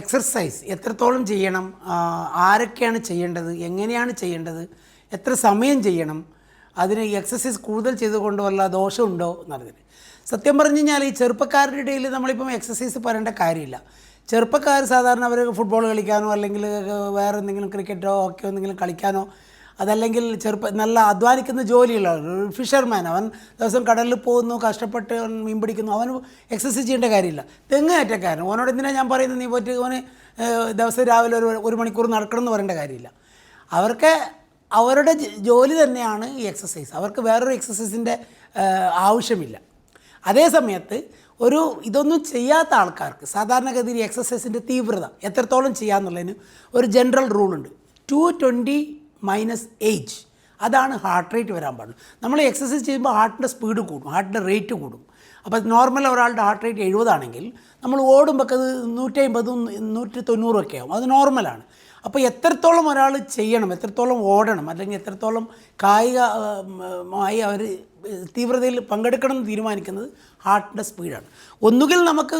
Exercise എത്രത്തോളം ചെയ്യണം ആരൊക്കെയാണ് ചെയ്യേണ്ടത് എങ്ങനെയാണ് ചെയ്യേണ്ടത് എത്ര സമയം ചെയ്യണം അതിന് എക്സസൈസ് കൂടുതൽ ചെയ്തുകൊണ്ട് വല്ല ദോഷമുണ്ടോ എന്നറിഞ്ഞത് സത്യം പറഞ്ഞു കഴിഞ്ഞാൽ ഈ ചെറുപ്പക്കാരുടെ ഇടയിൽ നമ്മളിപ്പം എക്സസൈസ് പറയേണ്ട കാര്യമില്ല. ചെറുപ്പക്കാർ സാധാരണ അവർ ഫുട്ബോൾ കളിക്കാനോ അല്ലെങ്കിൽ വേറെ എന്തെങ്കിലും ക്രിക്കറ്റോ ഹോക്കിയോ എന്തെങ്കിലും കളിക്കാനോ അതല്ലെങ്കിൽ ചെറുപ്പ നല്ല അധ്വാനിക്കുന്ന ജോലിയുള്ള ഒരു ഫിഷർമാൻ അവൻ ദിവസം കടലിൽ പോകുന്നു കഷ്ടപ്പെട്ട് അവൻ മീൻ പിടിക്കുന്നു അവന് എക്സസൈസ് ചെയ്യേണ്ട കാര്യമില്ല. തെങ്ങേറ്റക്കാരൻ ഓനോട് എന്തിനാണ് ഞാൻ പറയുന്നത്? നീ പോയിട്ട് ഓന് ദിവസം രാവിലെ ഒരു ഒരു മണിക്കൂർ നടക്കണം എന്ന് പറയേണ്ട കാര്യമില്ല. അവർക്ക് അവരുടെ ജോലി തന്നെയാണ് ഈ എക്സസൈസ് അവർക്ക് വേറൊരു എക്സസൈസിന്റെ ആവശ്യമില്ല. അതേ സമയത്ത് ഒരു ഇതൊന്നും ചെയ്യാത്ത ആൾക്കാർക്ക് സാധാരണഗതിയിൽ എക്സസൈസിന്റെ തീവ്രത എത്രത്തോളം ചെയ്യാമെന്നുള്ളതിന് ഒരു ജനറൽ റൂളുണ്ട് ടു ട്വന്റി മൈനസ് ഏജ് അതാണ് ഹാർട്ട് റേറ്റ് വരാൻ പാടുള്ളൂ. നമ്മൾ എക്സസൈസ് ചെയ്യുമ്പോൾ ഹാർട്ടിന്റെ സ്പീഡ് കൂടും ഹാർട്ടിന്റെ റേറ്റ് കൂടും. അപ്പോൾ നോർമൽ ഒരാളുടെ ഹാർട്ട് റേറ്റ് എഴുപതാണെങ്കിൽ നമ്മൾ ഓടുമ്പോൾ അത് നൂറ്റി അമ്പതും നൂറ്റി തൊണ്ണൂറും ഒക്കെ ആവും. അത് നോർമലാണ് അപ്പോൾ എത്രത്തോളം ഒരാൾ ചെയ്യണം എത്രത്തോളം ഓടണം അല്ലെങ്കിൽ എത്രത്തോളം കായികമായി അവർ തീവ്രതയിൽ പങ്കെടുക്കണം എന്ന് തീരുമാനിക്കുന്നത് ഹാർട്ടിന്റെ സ്പീഡാണ് ഒന്നുകിൽ നമുക്ക്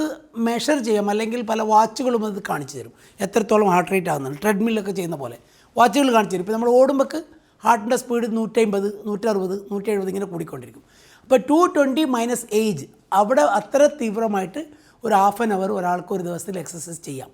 മെഷർ ചെയ്യാം അല്ലെങ്കിൽ പല വാച്ചുകളും അത് കാണിച്ചു തരും. എത്രത്തോളം ഹാർട്ട് റേറ്റ് ആകുന്നുണ്ട് ട്രെഡ്മില്ലൊക്കെ ചെയ്യുന്ന പോലെ. വാച്ചുകൾ കാണിച്ചു തരും ഇപ്പോൾ നമ്മൾ ഓടുമ്പോൾ ഹാർട്ടിന്റെ സ്പീഡ് നൂറ്റമ്പത് നൂറ്ററുപത് നൂറ്റി എഴുപത് ഇങ്ങനെ കൂടിക്കൊണ്ടിരിക്കും. അപ്പോൾ ടു ട്വന്റി മൈനസ് ഏജ് അവിടെ അത്ര തീവ്രമായിട്ട് ഒരു ഹാഫ് ആൻ അവർ ഒരാൾക്ക് ഒരു ദിവസത്തിൽ എക്സസൈസ് ചെയ്യാം.